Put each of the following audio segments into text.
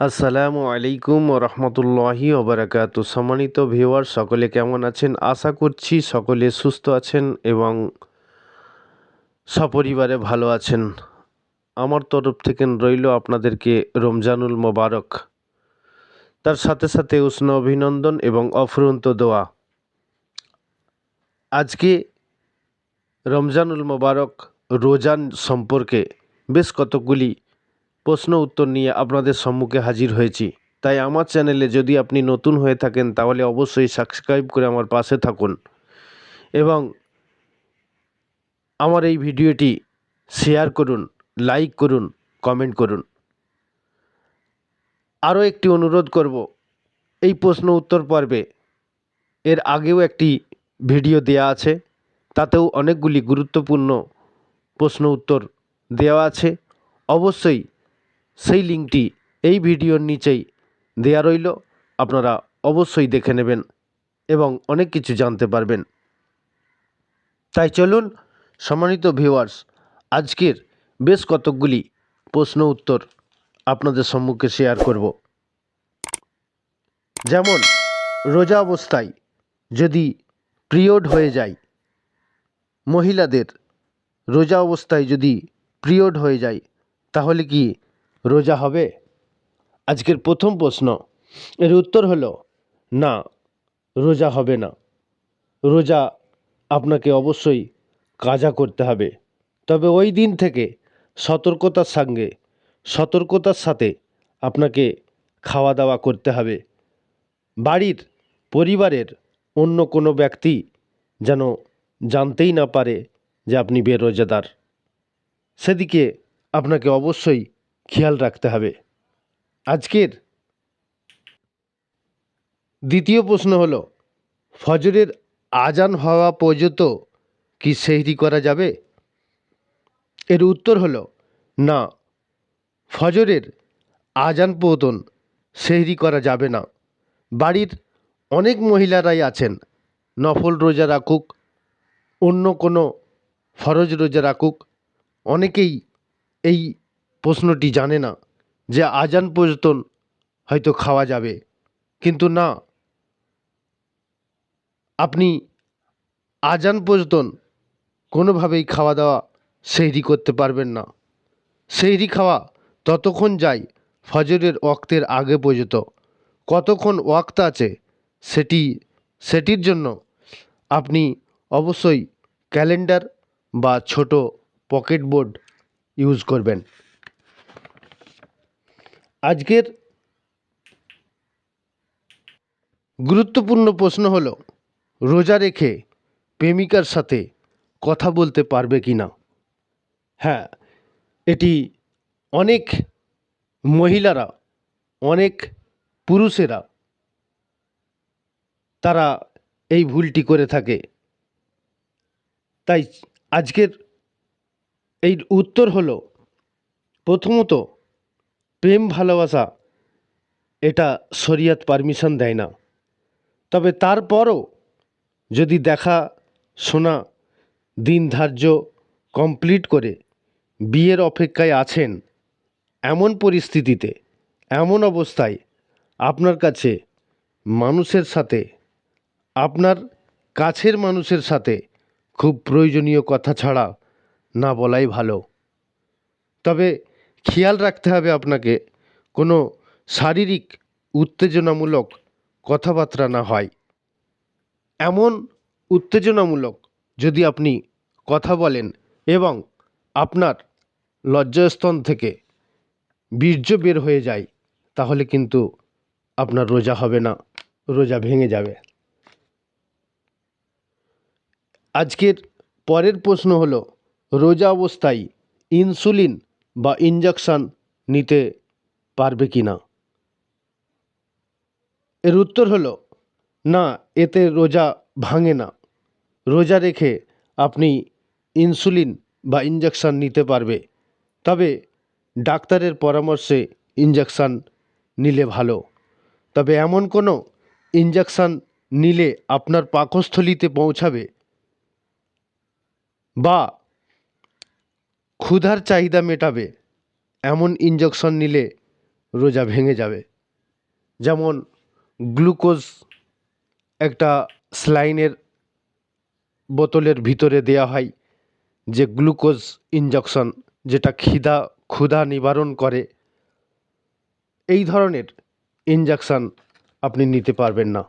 আসসালামু আলাইকুম রহমতুল্লাহি ওবরাকাত। সম্মানিত ভিউয়ার সকলে কেমন আছেন? আশা করছি সকলে সুস্থ আছেন এবং সপরিবারে ভালো আছেন। আমার তরফ থেকে রইল আপনাদেরকে রমজানুল মোবারক। তার সাথে সাথে উষ্ণ অভিনন্দন এবং অফুরন্ত দোয়া। আজকে রমজানুল মোবারক রোজান সম্পর্কে বেশ কতকগুলি প্রশ্ন উত্তর নিয়ে আপনাদের সম্মুখে হাজির হয়েছি। তাই আমার চ্যানেলে যদি আপনি নতুন হয়ে থাকেন, তাহলে অবশ্যই সাবস্ক্রাইব করে আমার পাশে থাকুন এবং আমার এই ভিডিওটি শেয়ার করুন, লাইক করুন, কমেন্ট করুন। আরও একটি অনুরোধ করব, এই প্রশ্ন উত্তর পর্বে এর আগেও একটি ভিডিও দেয়া আছে, তাতেও অনেকগুলি গুরুত্বপূর্ণ প্রশ্ন উত্তর দেওয়া আছে। অবশ্যই সেই লিঙ্কটি এই ভিডিওর নিচেই দেয়া রইল। আপনারা অবশ্যই দেখে নেবেন এবং অনেক কিছু জানতে পারবেন। তাই চলুন, সম্মানিত ভিউয়ার্স আজকের বেশ কতকগুলি প্রশ্ন উত্তর আপনাদের সম্মুখে শেয়ার করব। যেমন, রোজা অবস্থায় যদি পিরিয়ড হয়ে যায়, মহিলাদের রোজা অবস্থায় যদি পিরিয়ড হয়ে যায়, তাহলে কি রোজা হবে? আজকের প্রথম প্রশ্ন। এর উত্তর হলো, না, রোজা হবে না। রোজা আপনাকে অবশ্যই কাজা করতে হবে। তবে ওই দিন থেকে সতর্কতার সঙ্গে, সতর্কতার সাথে আপনাকে খাওয়া দাওয়া করতে হবে। বাড়ির, পরিবারের অন্য কোনো ব্যক্তি যেন জানতেই না পারে যে আপনি বেরোজাদার। সেদিকে আপনাকে অবশ্যই খেয়াল রাখতে হবে। আজকের দ্বিতীয় প্রশ্ন হলো, ফজরের আজান হওয়া পর্যন্ত কি সেহরি করা যাবে? এর উত্তর হলো, না, ফজরের আজান পৌতন সেহরি করা যাবে না। বাড়ির অনেক মহিলারাই আছেন, নফল রোজা রাখুক, অন্য কোনো ফরজ রোজা রাখুক, অনেকেই এই প্রশ্নটি জানে না যে আজান পর্যন্ত হয়তো খাওয়া যাবে। কিন্তু না, আপনি আজান পর্যন্ত কোনোভাবেই খাওয়া দাওয়া সেহরি করতে পারবেন না। সেহরি খাওয়া ততক্ষণ যায় ফজরের ওয়াক্তের আগে পর্যন্ত। কতক্ষণ ওয়াক্ত আছে সেটি, সেটির জন্য আপনি অবশ্যই ক্যালেন্ডার বা ছোট পকেট বোর্ড ইউজ করবেন। আজকের গুরুত্বপূর্ণ প্রশ্ন হলো, রোজা রেখে প্রেমিকার সাথে কথা বলতে পারবে কি না? হ্যাঁ এটি অনেক মহিলারা, অনেক পুরুষেরা তারা এই ভুলটি করে থাকে। তাই আজকের এই উত্তর হলো, প্রথমত প্রেম ভালোবাসা, এটা শরিয়াত পারমিশন দেয় না। তবে তারপরও যদি দেখা, শোনা, দিন ধার্য কমপ্লিট করে, বিয়ের অপেক্ষায় আছেন, এমন পরিস্থিতিতে, এমন অবস্থায় আপনার কাছে মানুষের সাথে, আপনার কাছের মানুষের সাথে খুব প্রয়োজনীয় কথা ছাড়া না বলাই ভালো। তবে খেয়াল রাখতে হবে আপনাকে, কোনো শারীরিক উত্তেজনামূলক কথাবার্তা না হয়। এমন উত্তেজনামূলক যদি আপনি কথা বলেন এবং আপনার লজ্জাস্থান থেকে বীর্য বের হয়ে যায়, তাহলে কিন্তু আপনার রোজা হবে না, রোজা ভেঙে যাবে। আজকের পরের প্রশ্ন হলো, রোজা অবস্থায় ইনসুলিন বা ইঞ্জেকশন নিতে পারবে কি না? এর উত্তর হলো, না, এতে রোজা ভাঙে না। রোজা রেখে আপনি ইনসুলিন বা ইঞ্জেকশন নিতে পারবে। তবে ডাক্তারের পরামর্শে ইঞ্জেকশন নিলে ভালো। তবে এমন কোনো ইঞ্জেকশন নিলে আপনার পাকস্থলিতে পৌঁছাবে বা ক্ষুধার চাহিদা মেটাবে, এমন ইঞ্জেকশন নিলে রোজা ভেঙে যাবে। যেমন গ্লুকোজ একটা স্লাইনের বোতলের ভিতরে দেওয়া হয়, যে গ্লুকোজ ইঞ্জেকশন যেটা খিদা, ক্ষুধা নিবারণ করে, এই ধরনের ইঞ্জেকশন আপনি নিতে পারবেন না।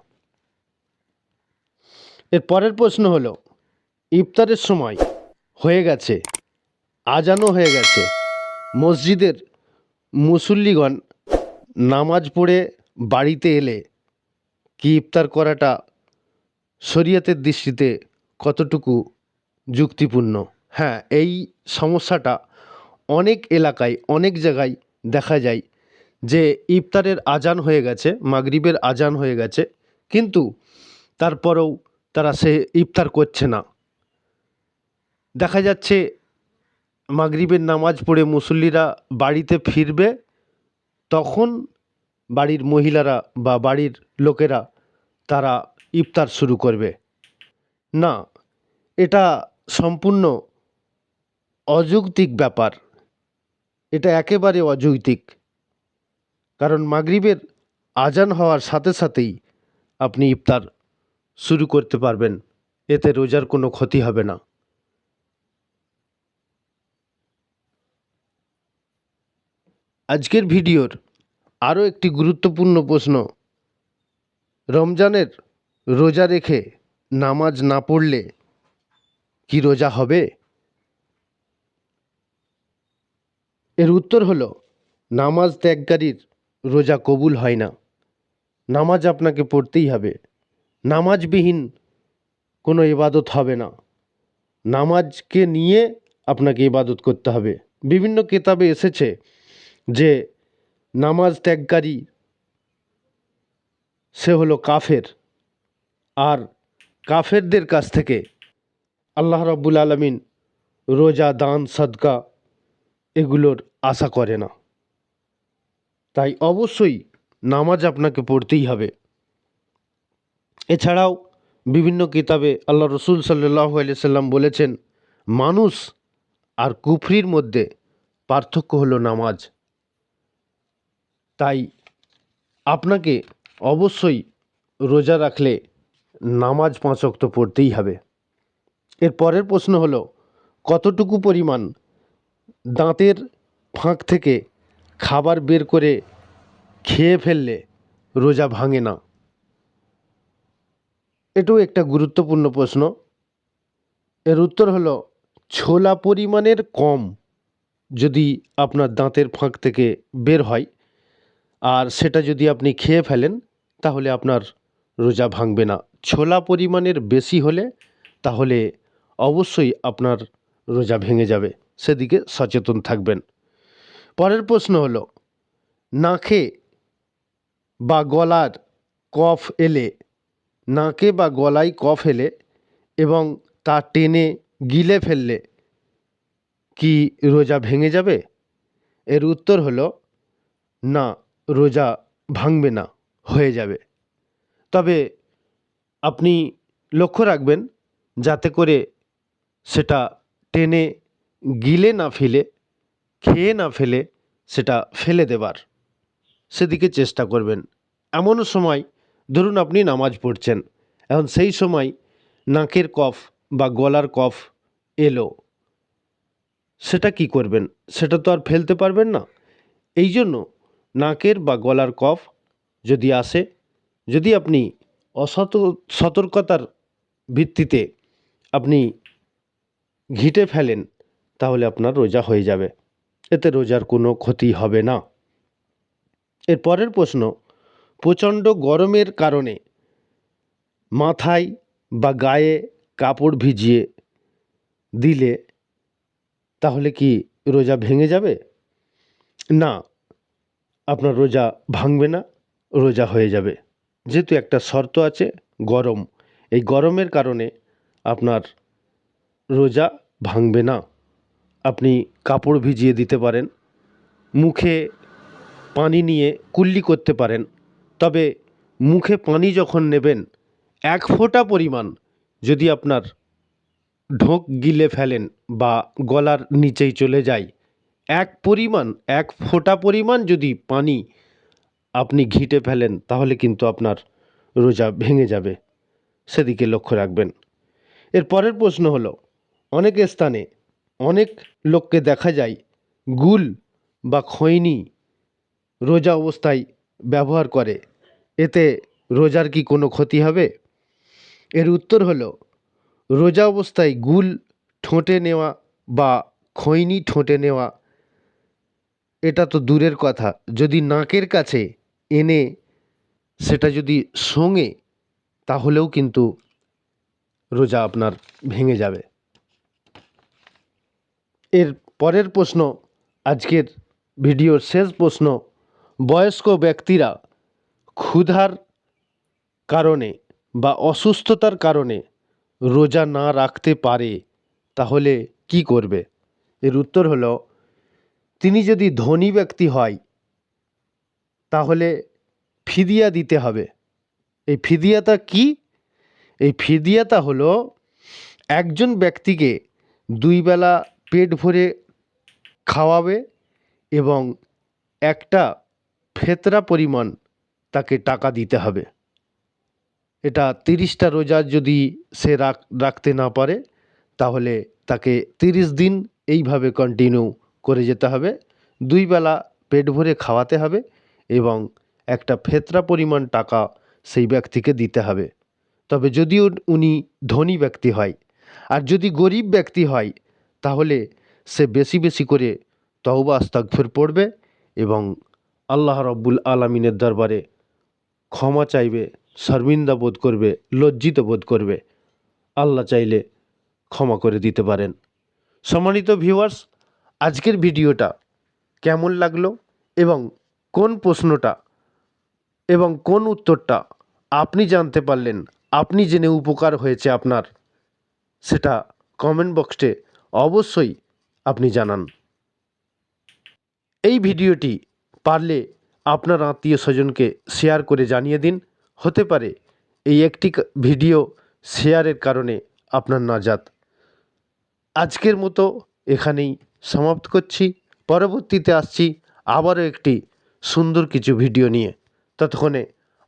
এর পরের প্রশ্ন হলো, ইফতারের সময় হয়ে গেছে আজানও হয়ে গেছে। মসজিদের মুসল্লিগণ নামাজ পড়ে বাড়িতে এলে কি ইফতার করাটা শরীয়তের দৃষ্টিতে কতটুকু যুক্তিপূর্ণ? হ্যাঁ এই সমস্যাটা অনেক এলাকায়, অনেক জায়গায় দেখা যায় যে ইফতারের আজান হয়ে গেছে, মাগরিবের আজান হয়ে গেছে, কিন্তু তারপরেও তারা সে ইফতার করছে না। দেখা যাচ্ছে মাগরিবের নামাজ পড়ে মুসল্লিরা বাড়িতে ফিরবে, তখন বাড়ির মহিলারা বা বাড়ির লোকেরা তারা ইফতার শুরু করবে। না, এটা সম্পূর্ণ অযৌক্তিক ব্যাপার। এটা একেবারে অযৌক্তিক। কারণ মাগরিবের আজান হওয়ার সাথে সাথেই আপনি ইফতার শুরু করতে পারবেন। এতে রোজার কোনো ক্ষতি হবে না। আজকের ভিডিওর আরও একটি গুরুত্বপূর্ণ প্রশ্ন। রমজানের রোজা রেখে নামাজ না পড়লে কি রোজা হবে? এর উত্তর হলো, নামাজ ত্যাগকারীর রোজা কবুল হয় না। নামাজ আপনাকে পড়তেই হবে। নামাজবিহীন কোনো ইবাদত হবে না। নামাজকে নিয়ে আপনাকে ইবাদত করতে হবে। বিভিন্ন কেতাবে এসেছে যে নামাজ ত্যাগকারী, সে হলো কাফের। আর কাফেরদের কাছ থেকে আল্লাহ রাব্বুল আলমিন রোজা, দান, সদকা এগুলোর আশা করে না। তাই অবশ্যই নামাজ আপনাকে পড়তেই হবে। এছাড়াও বিভিন্ন কিতাবে আল্লাহ রসুল সাল্লাহ সাল্লাম বলেছেন, মানুষ আর কুফরির মধ্যে পার্থক্য হলো নামাজ। তাই আপনাকে অবশ্যই রোজা রাখলে নামাজ পাঁচ ওয়াক্ত পড়তেই হবে। এর পরের প্রশ্ন হলো, কতটুকু পরিমাণ দাঁতের ফাঁক থেকে খাবার বের করে খেয়ে ফেললে রোজা ভাঙে না? এটাও একটা গুরুত্বপূর্ণ প্রশ্ন। এর উত্তর হলো, ছোলা পরিমাণের কম যদি আপনার দাঁতের ফাঁক থেকে বের হয়। আর সেটা যদি আপনি খেয়ে ফেলেন, তাহলে আপনার রোজা ভাঙবে না। ছোলা পরিমাণের বেশি হলে, তাহলে অবশ্যই আপনার রোজা ভেঙে যাবে। সেদিকে সচেতন থাকবেন। পরের প্রশ্ন হলো, নাকে বা গলার কফ এলে, নাকে বা গলায় কফ এলে এবং তা টেনে গিলে ফেললে কি রোজা ভেঙে যাবে? এর উত্তর হলো, না। রোজা ভাঙবে না, হয়ে যাবে। তবে আপনি লক্ষ্য রাখবেন, যাতে করে সেটা টেনে গিলে না ফেলে, খেয়ে না ফেলে সেটা ফেলে দেবার। সেদিকে চেষ্টা করবেন। এমনও সময়, ধরুন আপনি নামাজ পড়ছেন, এখন সেই সময় নাকের কফ বা গলার কফ এলো। সেটা কি করবেন? সেটা তো আর ফেলতে পারবেন না। এই জন্য নাকের বা গলার কফ যদি আসে, যদি আপনি অসত, সতর্কতার ভিত্তিতে আপনি ঘিটে ফেলেন, তাহলে আপনার রোজা হয়ে যাবে। এতে রোজার কোনো ক্ষতি হবে না। এর পরের প্রশ্ন, প্রচণ্ড গরমের কারণে মাথায় বা গায়ে কাপড় ভিজিয়ে দিলে তাহলে কি রোজা ভেঙে যাবে? না আপনার রোজা ভাঙবে না, রোজা হয়ে যাবে। যেহেতু একটা শর্ত আছে, গরম। এই গরমের কারণে আপনার রোজা ভাঙবে না। আপনি কাপড় ভিজিয়ে দিতে পারেন, মুখে পানি নিয়ে কুল্লি করতে পারেন। তবে মুখে পানি যখন নেবেন, এক ফোঁটা পরিমাণ যদি আপনার ঢোক গিলে ফেলেন বা গলার নিচেই চলে যায় এক পরিমাণ, এক ফোঁটা পরিমাণ যদি পানি আপনি ঘিটে ফেলেন, তাহলে কিন্তু আপনার রোজা ভেঙে যাবে। সেদিকে লক্ষ্য রাখবেন। এর পরের প্রশ্ন হলো, অনেক স্থানে অনেক লোককে দেখা যায় গুল বা খৈনি রোজা অবস্থায় ব্যবহার করে। এতে রোজার কি কোনো ক্ষতি হবে? এর উত্তর হলো, রোজা অবস্থায় গুল ঠোঁটে নেওয়া বা খৈনি ঠোঁটে নেওয়া এটা তো দূরের কথা। যদি নাকের কাছে এনে সেটা যদি সঙে তাহলেও কিন্তু রোজা আপনার ভেঙে যাবে। এর পরের প্রশ্ন, আজকের ভিডিওর শেষ প্রশ্ন, বয়স্ক ব্যক্তিরা ক্ষুধার কারণে বা অসুস্থতার কারণে রোজা না রাখতে পারে, তাহলে কি করবে? এর উত্তর হলো তিনি যদি ধনী ব্যক্তি হয়, তাহলে ফিদিয়া দিতে হবে। এই ফিদিয়াটা কি? এই ফিদিয়াটা হলো একজন ব্যক্তিকে দুই বেলা পেট ভরে খাওয়াবে এবং একটা ফেতরা পরিমাণ তাকে টাকা দিতে হবে। এটা তিরিশটা রোজা যদি সে রাখ, রাখতে না পারে, তাহলে তাকে তিরিশ দিন এইভাবে কন্টিনিউ করে যেতে হবে। দুই বেলা পেট ভরে খাওয়াতে হবে এবং একটা ফেতরা পরিমাণ টাকা সেই ব্যক্তিকে দিতে হবে। তবে যদিও উনি ধনী ব্যক্তি হয় আর যদি গরিব ব্যক্তি হয়, তাহলে সে বেশি বেশি করে তওবা আস্তাগফির পড়বে এবং আল্লাহ রব্বুল আলমিনের দরবারে ক্ষমা চাইবে, শর্মিন্দা বোধ করবে, লজ্জিত বোধ করবে। আল্লাহ চাইলে ক্ষমা করে দিতে পারেন। সম্মানিত ভিউয়ার্স আজকের ভিডিওটা কেমন লাগল এবং কোন প্রশ্নটা এবং কোন উত্তরটা আপনি জানতে পারলেন, আপনি জেনে উপকার হয়েছে আপনার, সেটা কমেন্ট বক্সে অবশ্যই আপনি জানান। এই ভিডিওটি পারলে আপনার আত্মীয় স্বজনকে শেয়ার করে জানিয়ে দিন। হতে পারে এই একটি ভিডিও শেয়ারের কারণে আপনার নাজাত। আজকের মতো এখানেই। সমাপ্ত করছি। পরবর্তীতে আসছি আবারও একটি সুন্দর কিছু ভিডিও নিয়ে। ততক্ষণে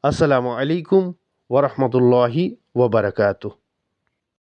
আসসালামু আলাইকুম ওরহমতুল্লাহি ওবরাকাতু